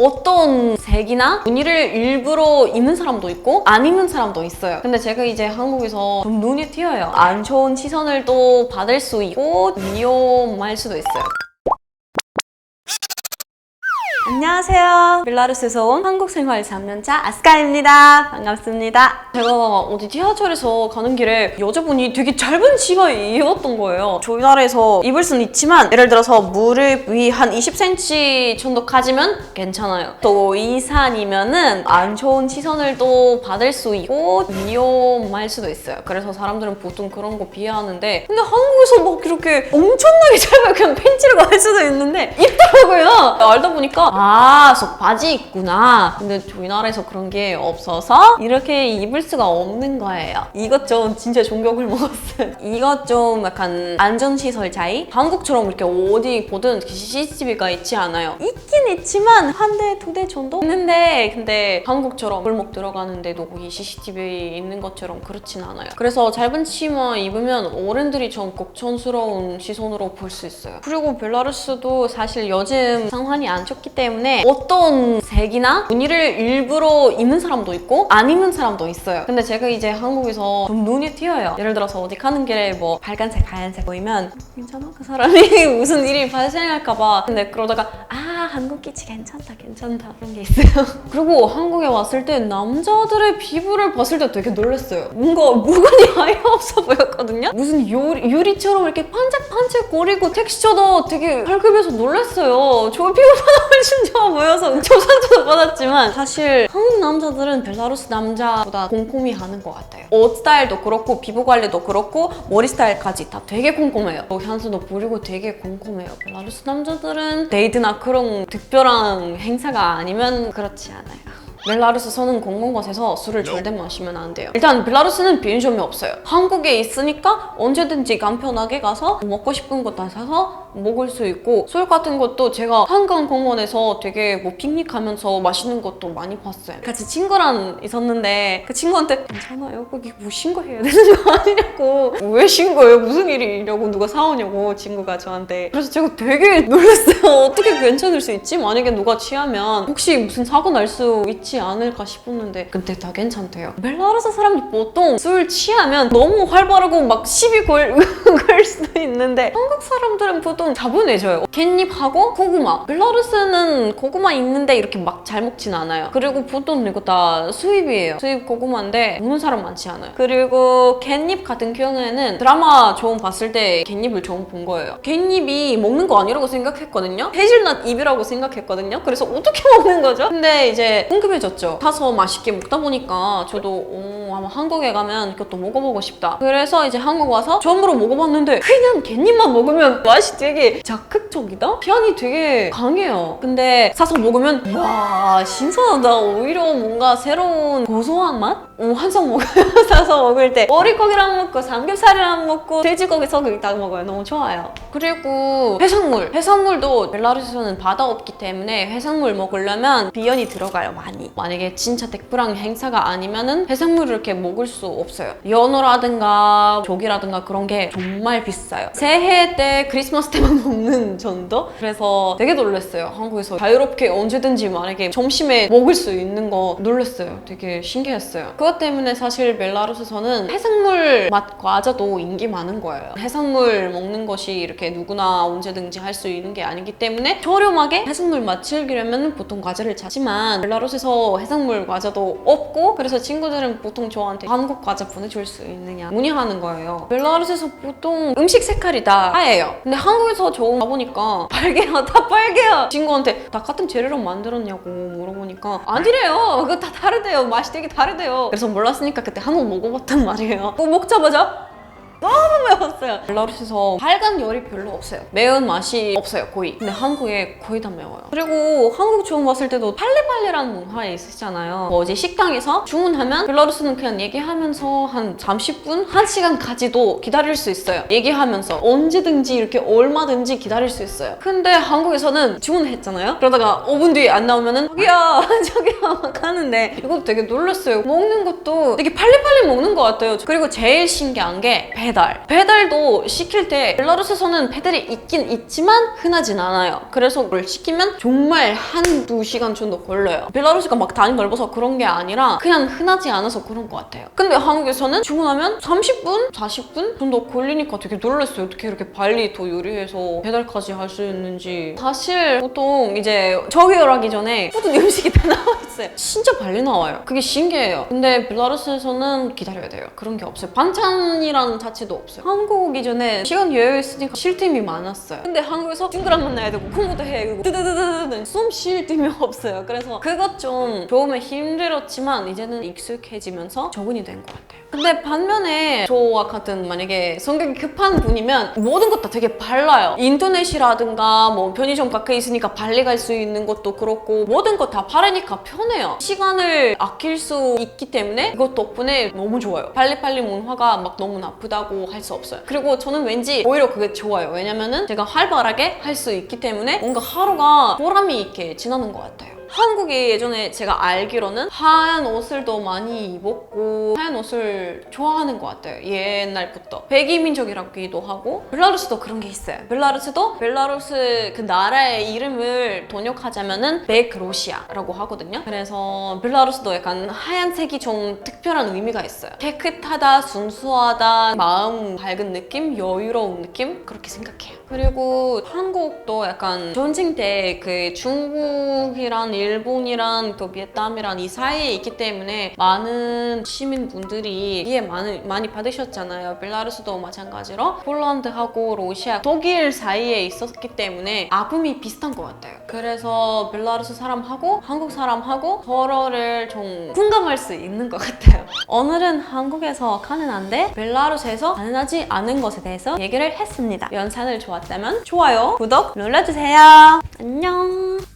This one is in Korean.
어떤 색이나 무늬를 일부러 입는 사람도 있고 안 입는 사람도 있어요. 근데 제가 이제 한국에서 좀 눈이 띄어요. 안 좋은 시선을 또 받을 수 있고 위험할 수도 있어요. 안녕하세요. 벨라루스에서 온 한국 생활 3년차 아스카입니다. 반갑습니다. 제가 어디 지하철에서 가는 길에 여자분이 되게 짧은 치마 입었던 거예요. 저희 나라에서 입을 수는 있지만 예를 들어서 무릎 위 한 20cm 정도 가지면 괜찮아요. 또 이산이면은 안 좋은 시선을 또 받을 수 있고 위험할 수도 있어요. 그래서 사람들은 보통 그런 거 비하하는데 근데 한국에서 막 이렇게 엄청나게 짧아요. 팬티를 갈 수도 있는데 입더라고요. 알다 보니까 아, 속 바지 있구나. 근데 저희 나라에서 그런 게 없어서 이렇게 입을 수가 없는 거예요. 이것 좀 진짜 충격을 먹었어요. 이것 좀 약간 안전시설 차이? 한국처럼 이렇게 어디 보든 CCTV가 있지 않아요. 있긴 있지만 한 대, 두 대 정도? 있는데 근데 한국처럼 골목 들어가는데도 거기 CCTV 있는 것처럼 그렇진 않아요. 그래서 짧은 치마 입으면 어른들이 좀 걱정스러운 시선으로 볼 수 있어요. 그리고 벨라루스도 사실 요즘 상황이 안 좋기 때문에 어떤 색이나 무늬를 일부러 입는 사람도 있고 안 입는 사람도 있어요. 근데 제가 이제 한국에서 좀 눈이 띄어요. 예를 들어서 어디 가는 길에 뭐 빨간색, 하얀색 보이면 괜찮아? 그 사람이 무슨 일이 발생할까봐. 근데 그러다가 아 한국 기치 괜찮다, 괜찮다 그런 게 있어요. 그리고 한국에 왔을 때 남자들의 피부를 봤을 때 되게 놀랐어요. 뭔가 무관이 아예 없어 보였거든요. 무슨 유리, 유리처럼 이렇게 반짝반짝거리고 텍스처도 되게 발급해서 놀랐어요. 저 피부보다 훨씬 좋아 보여서 조선도 받았지만 사실 한국 남자들은 벨라루스 남자보다 꼼꼼히 하는 것 같아요. 옷 스타일도 그렇고 피부 관리도 그렇고 머리 스타일까지 다 되게 꼼꼼해요. 또 향수도 뿌리고 되게 꼼꼼해요. 벨라루스 남자들은 데이트나 그런 특별한 행사가 아니면 그렇지 않아요. 벨라루스 서는 공공 곳에서 술을 절대 마시면 안 돼요. 일단 벨라루스는 비인점이 없어요. 한국에 있으니까 언제든지 간편하게 가서 먹고 싶은 거다 사서 먹을 수 있고 술 같은 것도 제가 한강공원에서 되게 뭐 픽닉하면서 마시는 것도 많이 봤어요. 같이 친구랑 있었는데 그 친구한테 괜찮아요? 거기 뭐 신고해야 되는 거 아니냐고 왜 신고해요? 무슨 일이냐고 누가 사오냐고 친구가 저한테 그래서 제가 되게 놀랐어요. 어떻게 괜찮을 수 있지? 만약에 누가 취하면 혹시 무슨 사고 날 수 있지 않을까 싶었는데 근데 다 괜찮대요. 벨라루스 사람들 보통 술 취하면 너무 활발하고 막 시비 걸, 걸 수도 있는데 한국 사람들은 보통 자본해져요. 깻잎하고 고구마. 벨라루스는 고구마 있는데 이렇게 막 잘 먹진 않아요. 그리고 보통 이거 다 수입이에요. 수입 고구마인데 먹는 사람 많지 않아요. 그리고 깻잎 같은 경우에는 드라마 처음 봤을 때 깻잎을 처음 본 거예요. 깻잎이 먹는 거 아니라고 생각했거든요. 해질넛 잎이라고 생각했거든요. 그래서 어떻게 먹는 거죠? 근데 이제 궁금해졌죠. 사서 맛있게 먹다 보니까 저도 오, 아마 한국에 가면 이것도 먹어보고 싶다. 그래서 이제 한국 와서 처음으로 먹어봤는데 그냥 깻잎만 먹으면 맛이 되게 자극적이다? 향이 되게 강해요. 근데 사서 먹으면 와 신선하다. 오히려 뭔가 새로운 고소한 맛? 오, 한상 먹어요. 사서 먹을 때 머리고기랑 먹고 삼겹살이랑 먹고 돼지고기 소고기 다 먹어요. 너무 좋아요. 그리고 해산물. 해산물도 벨라루스에서는 바다 없기 때문에 해산물 먹으려면 비연이 들어가요. 많이. 만약에 진짜 백프랑 행사가 아니면은 해산물을 이렇게 먹을 수 없어요. 연어라든가 조기라든가 그런 게 정말 비싸요. 새해 때 크리스마스 때만 먹는 정도? 그래서 되게 놀랐어요. 한국에서 자유롭게 언제든지 만약에 점심에 먹을 수 있는 거 놀랐어요. 되게 신기했어요. 그것 때문에 사실 벨라루스에서는 해산물 맛 과자도 인기 많은 거예요. 해산물 먹는 것이 이렇게 누구나 언제든지 할 수 있는 게 아니기 때문에 저렴하게 해산물 맛 즐기려면 보통 과자를 찾지만 벨라루스에서 해산물 과자도 없고 그래서 친구들은 보통 저한테 한국 과자 보내줄 수 있느냐 문의하는 거예요. 벨라루스에서 보통 음식 색깔이 다 하얘요. 근데 한국에서 저 가보니까 빨개요. 다 빨개요. 친구한테 다 같은 재료로 만들었냐고 물어보니까 아니래요. 그거 다 다르대요. 맛이 되게 다르대요. 그래서 몰랐으니까 그때 한 번 먹어봤단 말이에요. 그거 먹자마자 너무 매웠어요. 벨라루스에서 빨간 열이 별로 없어요. 매운 맛이 없어요, 거의. 근데 한국에 거의 다 매워요. 그리고 한국 처음 왔을 때도 빨리빨리라는 문화 있으시잖아요. 뭐 어제 식당에서 주문하면 벨라루스는 그냥 얘기하면서 한 30분, 1시간까지도 기다릴 수 있어요. 얘기하면서 언제든지 이렇게 얼마든지 기다릴 수 있어요. 근데 한국에서는 주문했잖아요. 그러다가 5분 뒤에 안 나오면은 저기요, 저기요 막 하는데 이것도 되게 놀랐어요. 먹는 것도 되게 빨리빨리 먹는 것 같아요. 그리고 제일 신기한 게 배 달. 배달도 시킬 때 벨라루스에서는 배달이 있긴 있지만 흔하진 않아요. 그래서 그걸 시키면 정말 한두 시간 정도 걸려요. 벨라루스가 막 단이 넓어서 그런 게 아니라 그냥 흔하지 않아서 그런 것 같아요. 근데 한국에서는 주문하면 30분, 40분 정도 걸리니까 되게 놀랐어요. 어떻게 이렇게 빨리 더 요리해서 배달까지 할 수 있는지. 사실 보통 이제 저기열하기 전에 모든 음식이 다 나와 있어요. 진짜 빨리 나와요. 그게 신기해요. 근데 벨라루스에서는 기다려야 돼요. 그런 게 없어요. 반찬이라는 자체 도 없어요. 한국 오기 전에 시간 여유 있으니까 쉴 틈이 많았어요. 근데 한국에서 친구랑 만나야 되고 공부도 해야 되고 드드드드드 숨쉴 틈이 없어요. 그래서 그것 좀 처음에 힘들었지만 이제는 익숙해지면서 적응이 된 것 같아요. 근데 반면에 저와 같은 만약에 성격이 급한 분이면 모든 것 다 되게 빨라요. 인터넷이라든가 뭐 편의점 가까이 있으니까 빨리 갈 수 있는 것도 그렇고 모든 것다 빠르니까 편해요. 시간을 아낄 수 있기 때문에 이것 덕분에 너무 좋아요. 빨리빨리 문화가 막 너무 나쁘다고 할 수 없어요. 그리고 저는 왠지 오히려 그게 좋아요. 왜냐면은 제가 활발하게 할 수 있기 때문에 뭔가 하루가 보람이 있게 지나는 것 같아요. 한국이 예전에 제가 알기로는 하얀 옷을 더 많이 입었고 하얀 옷을 좋아하는 것 같아요. 옛날부터 백이민족이라기도 하고 벨라루스도 그런 게 있어요. 벨라루스도 벨라루스 그 나라의 이름을 번역하자면은 백로시아라고 하거든요. 그래서 벨라루스도 약간 하얀색이 좀 특별한 의미가 있어요. 깨끗하다, 순수하다, 마음 밝은 느낌, 여유로운 느낌 그렇게 생각해요. 그리고 한국도 약간 전쟁 때 그 중국이랑 일본이랑 또 베트남이랑 이 사이에 있기 때문에 많은 시민분들이 피해 많이, 많이 받으셨잖아요. 벨라루스도 마찬가지로 폴란드하고 러시아, 독일 사이에 있었기 때문에 아픔이 비슷한 것 같아요. 그래서 벨라루스 사람하고 한국 사람하고 서로를 좀 공감할 수 있는 것 같아요. 오늘은 한국에서 가능한데 벨라루스에서 가능하지 않은 것에 대해서 얘기를 했습니다. 영상을 좋았다면 좋아요, 구독 눌러주세요. 안녕.